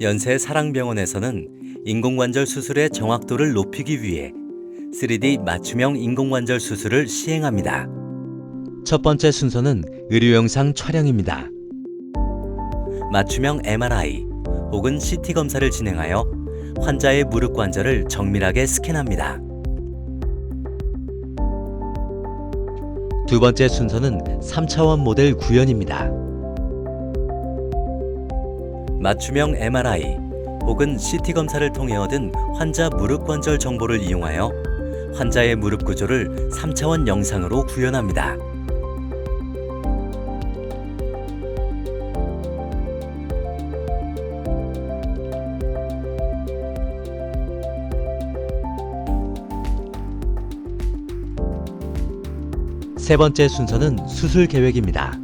연세 사랑병원에서는 인공관절 수술의 정확도를 높이기 위해 3D 맞춤형 인공관절 수술을 시행합니다. 첫 번째 순서는 의료 영상 촬영입니다. 맞춤형 MRI 혹은 CT 검사를 진행하여 환자의 무릎 관절을 정밀하게 스캔합니다. 두 번째 순서는 3차원 모델 구현입니다. 맞춤형 MRI 혹은 CT 검사를 통해 얻은 환자 무릎 관절 정보를 이용하여 환자의 무릎 구조를 3차원 영상으로 구현합니다. 세 번째 순서는 수술 계획입니다.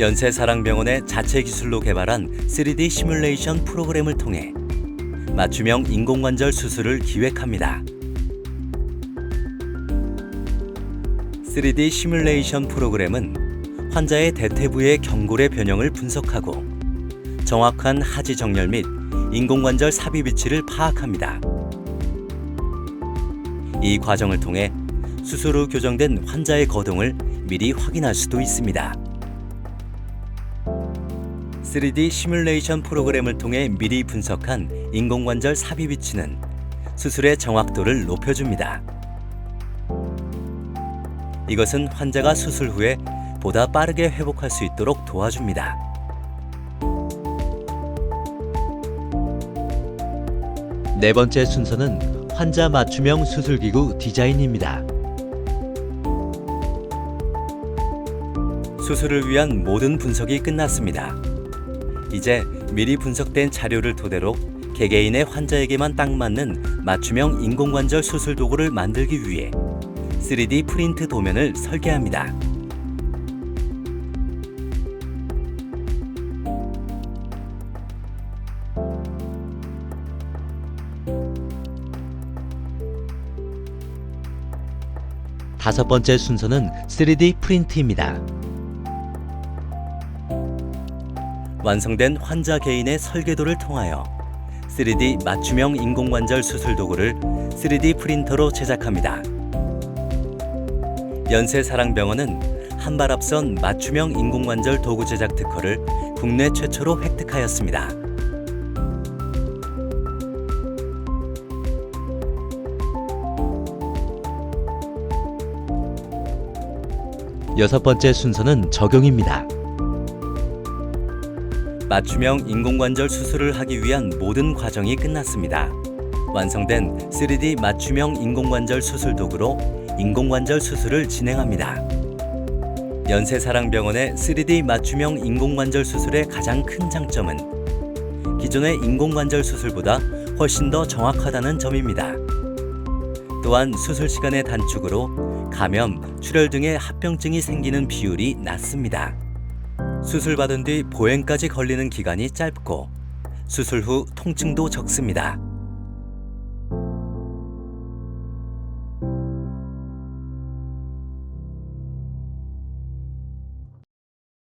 연세사랑병원의 자체 기술로 개발한 3D 시뮬레이션 프로그램을 통해 맞춤형 인공관절 수술을 기획합니다. 3D 시뮬레이션 프로그램은 환자의 대퇴부의 경골의 변형을 분석하고 정확한 하지 정렬 및 인공관절 삽입 위치를 파악합니다. 이 과정을 통해 수술 후 교정된 환자의 거동을 미리 확인할 수도 있습니다. 3D 시뮬레이션 프로그램을 통해 미리 분석한 인공관절 삽입 위치는 수술의 정확도를 높여줍니다. 이것은 환자가 수술 후에 보다 빠르게 회복할 수 있도록 도와줍니다. 네 번째 순서는 환자 맞춤형 수술기구 디자인입니다. 수술을 위한 모든 분석이 끝났습니다. 이제 미리 분석된 자료를 토대로 개개인의 환자에게만 딱 맞는 맞춤형 인공관절 수술 도구를 만들기 위해 3D 프린트 도면을 설계합니다. 다섯 번째 순서는 3D 프린트입니다. 완성된 환자 개인의 설계도를 통하여 3D 맞춤형 인공관절 수술 도구를 3D 프린터로 제작합니다. 연세사랑병원은 한발 앞선 맞춤형 인공관절 도구 제작 특허를 국내 최초로 획득하였습니다. 여섯 번째 순서는 적용입니다. 맞춤형 인공관절 수술을 하기 위한 모든 과정이 끝났습니다. 완성된 3D 맞춤형 인공관절 수술 도구로 인공관절 수술을 진행합니다. 연세사랑병원의 3D 맞춤형 인공관절 수술의 가장 큰 장점은 기존의 인공관절 수술보다 훨씬 더 정확하다는 점입니다. 또한 수술 시간의 단축으로 감염, 출혈 등의 합병증이 생기는 비율이 낮습니다. 수술 받은 뒤 보행까지 걸리는 기간이 짧고 수술 후 통증도 적습니다.